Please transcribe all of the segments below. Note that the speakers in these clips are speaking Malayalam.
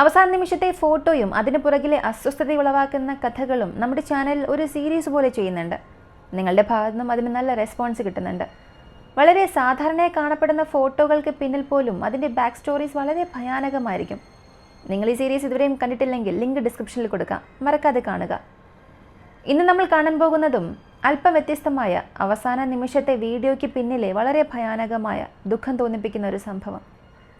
അവസാന നിമിഷത്തെ ഫോട്ടോയും അതിന് പുറകിലെ അസ്വസ്ഥത ഉളവാക്കുന്ന കഥകളും നമ്മുടെ ചാനൽ ഒരു സീരീസ് പോലെ ചെയ്യുന്നുണ്ട്. നിങ്ങളുടെ ഭാഗത്തു നിന്നും അതിന് നല്ല റെസ്പോൺസ് കിട്ടുന്നുണ്ട്. വളരെ സാധാരണയായി കാണപ്പെടുന്ന ഫോട്ടോകൾക്ക് പിന്നിൽ പോലും അതിന്റെ ബാക്ക് സ്റ്റോറീസ് വളരെ ഭയാനകമായിരിക്കും. നിങ്ങൾ ഈ സീരീസ് ഇതുവരെയും കണ്ടിട്ടില്ലെങ്കിൽ ലിങ്ക് ഡിസ്ക്രിപ്ഷനിൽ കൊടുക്കാം. മറക്കാതെ കാണുക. ഇന്ന് നമ്മൾ കാണാൻ പോകുന്നതും അല്പം വ്യത്യസ്തമായ അവസാന നിമിഷത്തെ വീഡിയോയ്ക്ക് പിന്നിലെ വളരെ ഭയാനകമായ ദുഃഖം തോന്നിപ്പിക്കുന്ന ഒരു സംഭവം.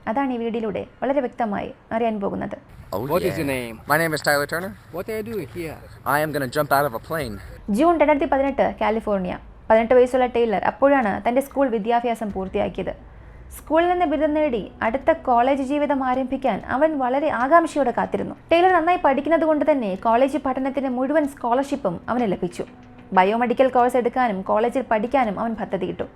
അതാണ് ഈ വീഡിയോയിലൂടെ വളരെ വ്യക്തമായി അറിയാൻ പോകുന്നത് Oh, What yeah. is your name? My name is Tyler Turner. What are you doing here? I am going to jump out of a plane. June രണ്ടായിരത്തി പതിനെട്ട് കാലിഫോർണിയ പതിനെട്ട് വയസ്സുള്ള ടൈലർ അപ്പോഴാണ് തന്റെ സ്കൂൾ വിദ്യാഭ്യാസം പൂർത്തിയാക്കിയത് സ്കൂളിൽ നിന്ന് ബിരുദം നേടി അടുത്ത കോളേജ് ജീവിതം ആരംഭിക്കാൻ അവൻ വളരെ ആകാംക്ഷയോടെ കാത്തിരുന്നു ടൈലർ നന്നായി പഠിക്കുന്നത് കൊണ്ട് തന്നെ കോളേജ് പഠനത്തിന് മുഴുവൻ സ്കോളർഷിപ്പും അവന് ലഭിച്ചു ബയോമെഡിക്കൽ കോഴ്സ് എടുക്കാനും കോളേജിൽ പഠിക്കാനും അവൻ പദ്ധതിയിട്ടു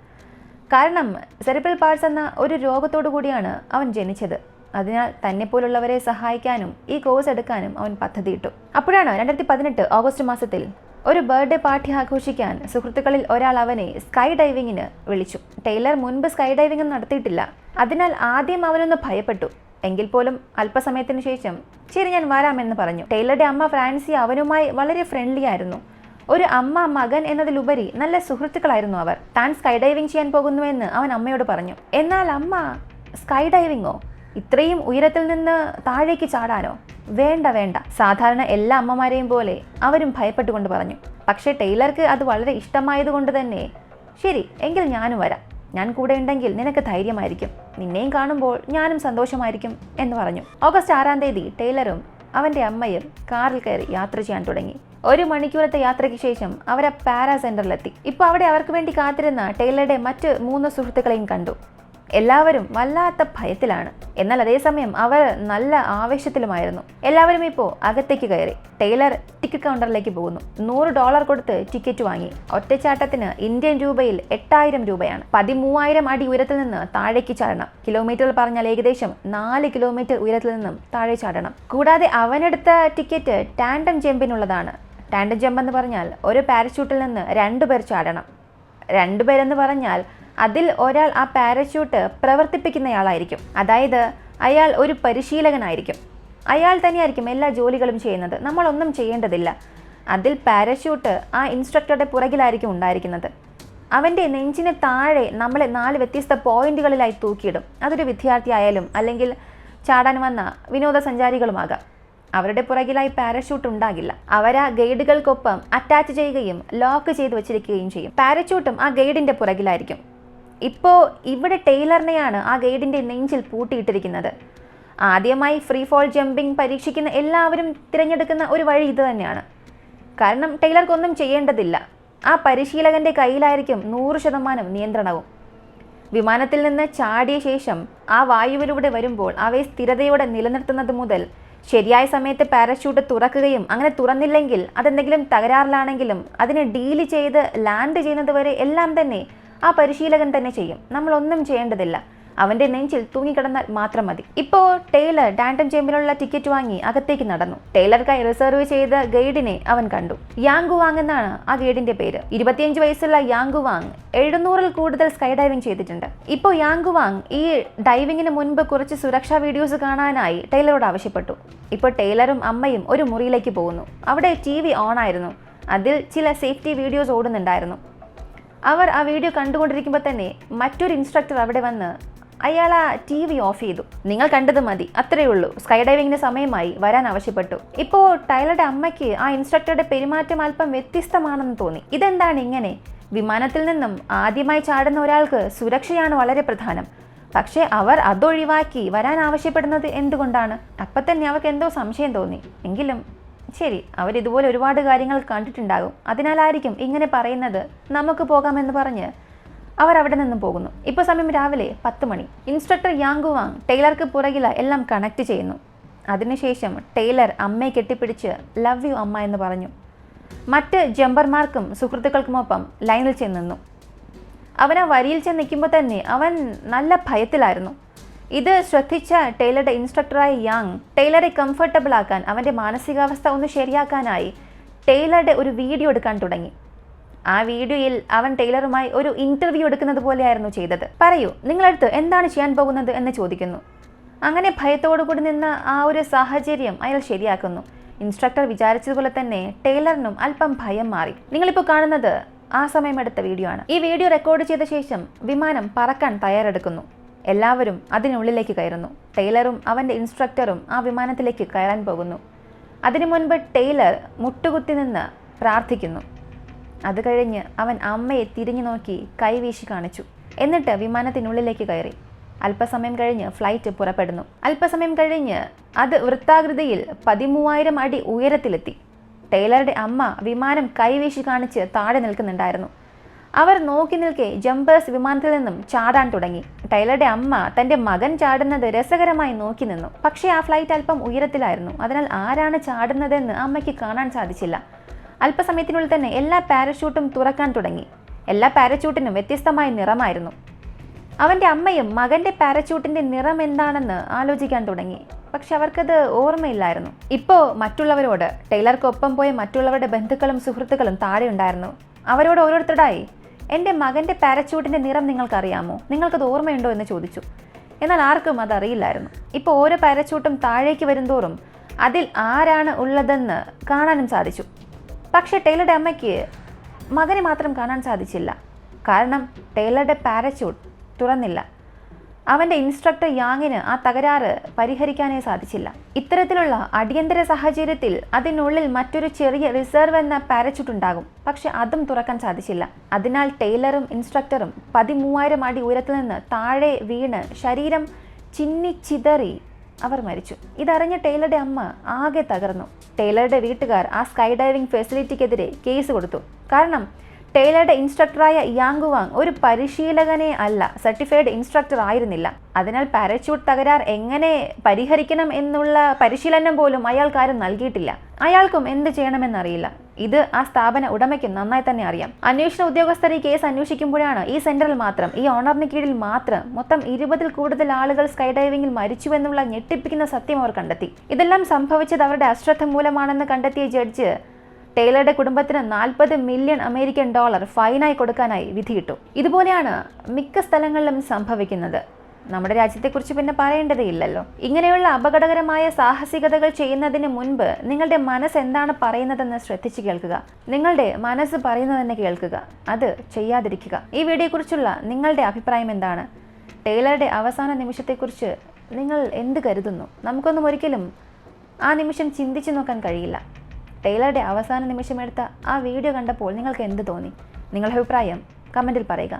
കാരണം സെറിബ്രൽ പാൾസ് എന്ന ഒരു രോഗത്തോടു കൂടിയാണ് അവൻ ജനിച്ചത്. അതിനാൽ തന്നെപ്പോലുള്ളവരെ സഹായിക്കാനും ഈ കോഴ്സ് എടുക്കാനും അവൻ പദ്ധതിയിട്ടു. അപ്പോഴാണ് രണ്ടായിരത്തി പതിനെട്ട് ഓഗസ്റ്റ് മാസത്തിൽ ഒരു ബർത്ത്ഡേ പാർട്ടി ആഘോഷിക്കാൻ സുഹൃത്തുക്കളിൽ ഒരാൾ അവനെ സ്കൈ ഡൈവിങ്ങിന് വിളിച്ചു. ടൈലർ മുൻപ് സ്കൈ ഡൈവിംഗ് നടത്തിയിട്ടില്ല. അതിനാൽ ആദ്യം അവനൊന്ന് ഭയപ്പെട്ടു. എങ്കിൽ പോലും അല്പസമയത്തിന് ശേഷം ശരി ഞാൻ വരാമെന്ന് പറഞ്ഞു. ടൈലറുടെ അമ്മ ഫ്രാൻസി അവനുമായി വളരെ ഫ്രണ്ട്ലി ആയിരുന്നു. ഒരു അമ്മ മകൻ എന്നതിലുപരി നല്ല സുഹൃത്തുക്കളായിരുന്നു അവർ. താൻ സ്കൈ ഡൈവിംഗ് ചെയ്യാൻ പോകുന്നുവെന്ന് അവൻ അമ്മയോട് പറഞ്ഞു. എന്നാൽ അമ്മ സ്കൈ ഡൈവിങ്ങോ ഇത്രയും ഉയരത്തിൽ നിന്ന് താഴേക്ക് ചാടാനോ? വേണ്ട വേണ്ട. സാധാരണ എല്ലാ അമ്മമാരെയും പോലെ അവരും ഭയപ്പെട്ടുകൊണ്ട് പറഞ്ഞു. പക്ഷേ ടൈലർക്ക് അത് വളരെ ഇഷ്ടമായതുകൊണ്ട് തന്നെ. ശരി എങ്കിൽ ഞാനും വരാം. ഞാൻ കൂടെ ഉണ്ടെങ്കിൽ നിനക്ക് ധൈര്യമായിരിക്കും. നിന്നെയും കാണുമ്പോൾ ഞാനും സന്തോഷമായിരിക്കും എന്ന് പറഞ്ഞു. ഓഗസ്റ്റ് ആറാം തീയതി ടൈലറും അവന്റെ അമ്മയും കാറിൽ കയറി യാത്ര ചെയ്യാൻ തുടങ്ങി. ഒരു മണിക്കൂറത്തെ യാത്രയ്ക്ക് ശേഷം അവർ ആ പാരാ സെന്ററിലെത്തി. ഇപ്പോൾ അവിടെ അവർക്ക് വേണ്ടി കാത്തിരുന്ന ടൈലറുടെ മറ്റ് മൂന്ന് സുഹൃത്തുക്കളെയും കണ്ടു. എല്ലാവരും വല്ലാത്ത ഭയത്തിലാണ്. എന്നാൽ അതേസമയം അവർ നല്ല ആവേശത്തിലുമായിരുന്നു. എല്ലാവരും ഇപ്പോൾ അകത്തേക്ക് കയറി. ടൈലർ ടിക്കറ്റ് കൗണ്ടറിലേക്ക് പോകുന്നു. നൂറ് ഡോളർ കൊടുത്ത് ടിക്കറ്റ് വാങ്ങി. ഒറ്റച്ചാട്ടത്തിന് ഇന്ത്യൻ രൂപയിൽ എട്ടായിരം രൂപയാണ്. പതിമൂവായിരം അടി ഉയരത്തിൽ നിന്ന് താഴേക്ക് ചാടണം. കിലോമീറ്റർ പറഞ്ഞാൽ ഏകദേശം നാല് കിലോമീറ്റർ ഉയരത്തിൽ നിന്നും താഴെ ചാടണം. കൂടാതെ അവനെടുത്ത ടിക്കറ്റ് ടാൻഡം ജമ്പിനുള്ളതാണ്. ടാൻഡം ജമ്പ് എന്ന് പറഞ്ഞാൽ ഒരു പാരച്യൂട്ടിൽ നിന്ന് രണ്ടുപേർ ചാടണം. രണ്ടുപേരെന്ന് പറഞ്ഞാൽ അതിൽ ഒരാൾ ആ പാരച്യൂട്ട് പ്രവർത്തിപ്പിക്കുന്നയാളായിരിക്കും. അതായത് അയാൾ ഒരു പരിശീലകനായിരിക്കും. അയാൾ തന്നെയായിരിക്കും എല്ലാ ജോലികളും ചെയ്യുന്നത്. നമ്മളൊന്നും ചെയ്യേണ്ടതില്ല. അതിൽ പാരച്യൂട്ട് ആ ഇൻസ്ട്രക്ടറുടെ പുറകിലായിരിക്കും ഉണ്ടായിരിക്കുന്നത്. അവന്റെ നെഞ്ചിന് താഴെ നമ്മളെ നാല് വ്യത്യസ്ത പോയിന്റുകളിലായി തൂക്കിയിടും. അതൊരു വിദ്യാർത്ഥി ആയാലും അല്ലെങ്കിൽ ചാടാൻ വന്ന വിനോദസഞ്ചാരികളുമാകാം. അവരുടെ പുറകിലായി പാരഷൂട്ട് ഉണ്ടാകില്ല. അവരാ ഗൈഡുകൾക്കൊപ്പം അറ്റാച്ച് ചെയ്യുകയും ലോക്ക് ചെയ്ത് വെച്ചിരിക്കുകയും ചെയ്യും. പാരച്യൂട്ടും ആ ഗൈഡിന്റെ പുറകിലായിരിക്കും. ഇപ്പോൾ ഇവിടെ ടൈലറിനെയാണ് ആ ഗൈഡിന്റെ നെഞ്ചിൽ പൂട്ടിയിട്ടിരിക്കുന്നത്. ആദ്യമായി ഫ്രീ ഫോൾ ജമ്പിംഗ് പരീക്ഷിക്കുന്ന എല്ലാവരും തിരഞ്ഞെടുക്കുന്ന ഒരു വഴി ഇത് തന്നെയാണ്. കാരണം ടൈലർക്കൊന്നും ചെയ്യേണ്ടതില്ല. ആ പരിശീലകന്റെ കയ്യിലായിരിക്കും നൂറ് ശതമാനം നിയന്ത്രണവും. വിമാനത്തിൽ നിന്ന് ചാടിയ ശേഷം ആ വായുവിലൂടെ വരുമ്പോൾ അവയെ സ്ഥിരതയോടെ നിലനിർത്തുന്നത് മുതൽ ശരിയായ സമയത്ത് പാരച്യൂട്ട് തുറക്കുകയും അങ്ങനെ തുറന്നില്ലെങ്കിൽ അതെന്തെങ്കിലും തകരാറിലാണെങ്കിലും അതിനെ ഡീൽ ചെയ്ത് ലാൻഡ് ചെയ്യുന്നത് വരെ എല്ലാം തന്നെ ആ പരിശീലകൻ തന്നെ ചെയ്യും. നമ്മളൊന്നും ചെയ്യേണ്ടതില്ല. അവന്റെ നെഞ്ചിൽ തൂങ്ങിക്കിടന്നാൽ മാത്രം മതി. ഇപ്പോൾ ടൈലർ ഡാൻഡം ചേമ്പിനുള്ള ടിക്കറ്റ് വാങ്ങി അകത്തേക്ക് നടന്നു. ടൈലർക്കായി റിസർവ് ചെയ്ത ഗൈഡിനെ അവൻ കണ്ടു. യാങ്കു വാങ് എന്നാണ് ആ ഗൈഡിന്റെ പേര്. ഇരുപത്തിയഞ്ച് വയസ്സുള്ള യാങ്കു വാങ് എഴുന്നൂറിൽ കൂടുതൽ സ്കൈ ഡൈവിംഗ് ചെയ്തിട്ടുണ്ട്. ഇപ്പോ യാങ്കു വാങ് ഈ ഡൈവിങ്ങിന് മുൻപ് കുറച്ച് സുരക്ഷാ വീഡിയോസ് കാണാനായി ടൈലറോട് ആവശ്യപ്പെട്ടു. ഇപ്പോൾ ടൈലറും അമ്മയും ഒരു മുറിയിലേക്ക് പോകുന്നു. അവിടെ ടി വി ഓൺ ആയിരുന്നു അതിൽ ചില സേഫ്റ്റി വീഡിയോസ് ഓടുന്നുണ്ടായിരുന്നു. അവർ ആ വീഡിയോ കണ്ടുകൊണ്ടിരിക്കുമ്പോൾ തന്നെ മറ്റൊരു ഇൻസ്ട്രക്ടർ അവിടെ വന്ന് അയാൾ ആ ടി വി ഓഫ് ചെയ്തു. നിങ്ങൾ കണ്ടത് മതി. അത്രയേ ഉള്ളൂ. സ്കൈ ഡൈവിങ്ങിന് സമയമായി വരാൻ ആവശ്യപ്പെട്ടു. ഇപ്പോൾ ടൈലറുടെ അമ്മയ്ക്ക് ആ ഇൻസ്ട്രക്ടറുടെ പെരുമാറ്റം അല്പം വ്യത്യസ്തമാണെന്ന് തോന്നി. ഇതെന്താണ് ഇങ്ങനെ? വിമാനത്തിൽ നിന്നും ആദ്യമായി ചാടുന്ന ഒരാൾക്ക് സുരക്ഷയാണ് വളരെ പ്രധാനം. പക്ഷേ അവർ അതൊഴിവാക്കി വരാൻ ആവശ്യപ്പെടുന്നത് എന്തുകൊണ്ടാണ്? അപ്പം തന്നെ അവർക്ക് എന്തോ സംശയം തോന്നി. എങ്കിലും ശരി അവർ ഇതുപോലെ ഒരുപാട് കാര്യങ്ങൾ കണ്ടിട്ടുണ്ടാകും. അതിനാലായിരിക്കും ഇങ്ങനെ പറയുന്നത്. നമുക്ക് പോകാമെന്ന് പറഞ്ഞ് അവർ അവിടെ നിന്നും പോകുന്നു. ഇപ്പോൾ സമയം രാവിലെ പത്ത് മണി. ഇൻസ്ട്രക്ടർ യാങ്കുവാങ് ടൈലർക്ക് പുറകില എല്ലാം കണക്ട് ചെയ്യുന്നു. അതിനുശേഷം ടൈലർ അമ്മയെ കെട്ടിപ്പിടിച്ച് ലവ് യു അമ്മ എന്ന് പറഞ്ഞു. മറ്റ് ജമ്പർമാർക്കും സുഹൃത്തുക്കൾക്കുമൊപ്പം ലൈനിൽ ചെന്ന് അവൻ ആ വരിയിൽ ചെന്ന് നിൽക്കുമ്പോൾ തന്നെ അവൻ നല്ല ഭയത്തിലായിരുന്നു. ഇത് ശ്രദ്ധിച്ച ടൈലറുടെ ഇൻസ്ട്രക്ടറായ യാങ് ടൈലറെ കംഫർട്ടബിൾ ആക്കാൻ അവന്റെ മാനസികാവസ്ഥ ഒന്ന് ശരിയാക്കാനായി ടൈലറുടെ ഒരു വീഡിയോ എടുക്കാൻ തുടങ്ങി. ആ വീഡിയോയിൽ അവൻ ടൈലറുമായി ഒരു ഇന്റർവ്യൂ എടുക്കുന്നത് പോലെയായിരുന്നു ചെയ്തത്. പറയൂ നിങ്ങളടുത്ത് എന്താണ് ചെയ്യാൻ പോകുന്നത് എന്ന് ചോദിക്കുന്നു. അങ്ങനെ ഭയത്തോടു കൂടി നിന്ന ആ ഒരു സാഹചര്യം അയാൾ ശരിയാക്കുന്നു. ഇൻസ്ട്രക്ടർ വിചാരിച്ചതുപോലെ തന്നെ ടൈലറിനും അല്പം ഭയം മാറി. നിങ്ങളിപ്പോൾ കാണുന്നത് ആ സമയമെടുത്ത വീഡിയോ ആണ്. ഈ വീഡിയോ റെക്കോർഡ് ചെയ്ത ശേഷം വിമാനം പറക്കാൻ തയ്യാറെടുക്കുന്നു. എല്ലാവരും അതിനുള്ളിലേക്ക് കയറുന്നു. ടൈലറും അവന്റെ ഇൻസ്ട്രക്ടറും ആ വിമാനത്തിലേക്ക് കയറാൻ പോകുന്നു. അതിനു മുൻപ് ടൈലർ മുട്ടുകുത്തി നിന്ന് പ്രാർത്ഥിക്കുന്നു. അത് കഴിഞ്ഞ് അവൻ അമ്മയെ തിരിഞ്ഞു നോക്കി കൈവീശി കാണിച്ചു. എന്നിട്ട് വിമാനത്തിനുള്ളിലേക്ക് കയറി. അല്പസമയം കഴിഞ്ഞ് ഫ്ലൈറ്റ് പുറപ്പെടുന്നു. അല്പസമയം കഴിഞ്ഞ് അത് വൃത്താകൃതിയിൽ പതിമൂവായിരം അടി ഉയരത്തിലെത്തി. ടൈലറുടെ അമ്മ വിമാനം കൈവീശി കാണിച്ച് താഴെ നിൽക്കുന്നുണ്ടായിരുന്നു. അവർ നോക്കി നിൽക്കെ ജമ്പേഴ്സ് വിമാനത്തിൽ നിന്നും ചാടാൻ തുടങ്ങി. ടൈലറുടെ അമ്മ തന്റെ മകൻ ചാടുന്നത് രസകരമായി നോക്കി നിന്നു. പക്ഷേ ആ ഫ്ലൈറ്റ് അല്പം ഉയരത്തിലായിരുന്നു. അതിനാൽ ആരാണ് ചാടുന്നതെന്ന് അമ്മയ്ക്ക് കാണാൻ സാധിച്ചില്ല. അല്പസമയത്തിനുള്ളിൽ തന്നെ എല്ലാ പാരഷൂട്ടും തുറക്കാൻ തുടങ്ങി. എല്ലാ പാരച്യൂട്ടിനും വ്യത്യസ്തമായ നിറമായിരുന്നു. അവന്റെ അമ്മയും മകന്റെ പാരച്യൂട്ടിന്റെ നിറം എന്താണെന്ന് ആലോചിക്കാൻ തുടങ്ങി. പക്ഷെ അവർക്കത് ഓർമ്മയില്ലായിരുന്നു. ഇപ്പോൾ മറ്റുള്ളവരോട് ടൈലർക്കൊപ്പം പോയ മറ്റുള്ളവരുടെ ബന്ധുക്കളും സുഹൃത്തുക്കളും താഴെ ഉണ്ടായിരുന്നു അവരോട് ഓരോരുത്തരായി എന്റെ മകന്റെ പാരച്യൂട്ടിന്റെ നിറം നിങ്ങൾക്കറിയാമോ? നിങ്ങൾക്കത് ഓർമ്മയുണ്ടോ എന്ന് ചോദിച്ചു. എന്നാൽ ആർക്കും അതറിയില്ലായിരുന്നു ഇപ്പോൾ ഓരോ പാരച്യൂട്ടും താഴേക്ക് വരുന്തോറും അതിൽ ആരാണ് ഉള്ളതെന്ന് കാണാനും സാധിച്ചു. പക്ഷേ ടൈലറുടെ അമ്മയ്ക്ക് മകനെ മാത്രം കാണാൻ സാധിച്ചില്ല. കാരണം ടൈലറുടെ പാരച്യൂട്ട് തുറന്നില്ല. അവന്റെ ഇൻസ്ട്രക്ടർ യാങ്ങിന് ആ തകരാറ് പരിഹരിക്കാനേ സാധിച്ചില്ല. ഇത്തരത്തിലുള്ള അടിയന്തര സാഹചര്യത്തിൽ അതിനുള്ളിൽ മറ്റൊരു ചെറിയ റിസർവ് എന്ന പാരച്യൂട്ട് ഉണ്ടാകും. പക്ഷെ അതും തുറക്കാൻ സാധിച്ചില്ല. അതിനാൽ ടൈലറും ഇൻസ്ട്രക്ടറും പതിമൂവായിരം അടി ഉയരത്തിൽ നിന്ന് താഴെ വീണ് ശരീരം ചിന്നി ചിതറി അവർ മരിച്ചു. ഇതറിഞ്ഞ ടൈലറുടെ അമ്മ ആകെ തകർന്നു. ടൈലറുടെ വീട്ടുകാർ ആ സ്കൈ ഡൈവിംഗ് ഫെസിലിറ്റിക്കെതിരെ കേസ് കൊടുത്തു. കാരണം ടൈലറുടെ ഇൻസ്ട്രക്ടറായ യാങ്കുവാങ് ഒരു പരിശീലകനെ അല്ല സർട്ടിഫൈഡ് ഇൻസ്ട്രക്ടർ ആയിരുന്നില്ല. അതിനാൽ പാരച്യൂട്ട് തകരാർ എങ്ങനെ പരിഹരിക്കണം എന്നുള്ള പരിശീലനം പോലും അയാൾക്കാരും നൽകിയിട്ടില്ല. അയാൾക്കും എന്ത് ചെയ്യണമെന്നറിയില്ല. ഇത് ആ സ്ഥാപന ഉടമയ്ക്ക് നന്നായി തന്നെ അറിയാം. അന്വേഷണ ഉദ്യോഗസ്ഥർ ഈ കേസ് അന്വേഷിക്കുമ്പോഴാണ് ഈ സെന്ററിൽ മാത്രം ഈ ഓണറിന് കീഴിൽ മാത്രം മൊത്തം ഇരുപതിൽ കൂടുതൽ ആളുകൾ സ്കൈ ഡൈവിംഗിൽ മരിച്ചു എന്നുള്ള ഞെട്ടിപ്പിക്കുന്ന സത്യം അവർ കണ്ടെത്തി. ഇതെല്ലാം സംഭവിച്ചത് അവരുടെ അശ്രദ്ധ മൂലമാണെന്ന് കണ്ടെത്തിയ ജഡ്ജ് ടൈലറുടെ കുടുംബത്തിന് നാൽപ്പത് മില്യൺ അമേരിക്കൻ ഡോളർ ഫൈനായി കൊടുക്കാനായി വിധിയിട്ടു. ഇതുപോലെയാണ് മിക്ക സ്ഥലങ്ങളിലും സംഭവിക്കുന്നത്. നമ്മുടെ രാജ്യത്തെക്കുറിച്ച് പിന്നെ പറയേണ്ടതേ ഇല്ലല്ലോ. ഇങ്ങനെയുള്ള അപകടകരമായ സാഹസികതകൾ ചെയ്യുന്നതിന് മുൻപ് നിങ്ങളുടെ മനസ്സ് എന്താണ് പറയുന്നതെന്ന് ശ്രദ്ധിച്ചു കേൾക്കുക. നിങ്ങളുടെ മനസ്സ് പറയുന്നത് തന്നെ കേൾക്കുക. അത് ചെയ്യാതിരിക്കുക. ഈ വീഡിയോയെക്കുറിച്ചുള്ള നിങ്ങളുടെ അഭിപ്രായം എന്താണ്? ടൈലറുടെ അവസാന നിമിഷത്തെക്കുറിച്ച് നിങ്ങൾ എന്ത് കരുതുന്നു? നമുക്കൊന്നും ഒരിക്കലും ആ നിമിഷം ചിന്തിച്ചു നോക്കാൻ കഴിയില്ല. ടൈലറുടെ അവസാന നിമിഷം എടുത്ത ആ വീഡിയോ കണ്ടപ്പോൾ നിങ്ങൾക്ക് എന്ത് തോന്നി? നിങ്ങളുടെ അഭിപ്രായം കമന്റിൽ പറയുക.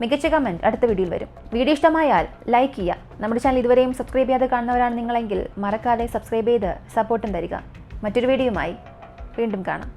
മികച്ച കമന്റ് അടുത്ത വീഡിയോയിൽ വരും. വീഡിയോ ഇഷ്ടമായാൽ ലൈക്ക് ചെയ്യുക. നമ്മുടെ ചാനൽ ഇതുവരെയും സബ്സ്ക്രൈബ് ചെയ്യാതെ കാണുന്നവരാണ് നിങ്ങളെങ്കിൽ മറക്കാതെ സബ്സ്ക്രൈബ് ചെയ്ത് സപ്പോർട്ടും തരിക. മറ്റൊരു വീഡിയോയുമായി വീണ്ടും കാണാം.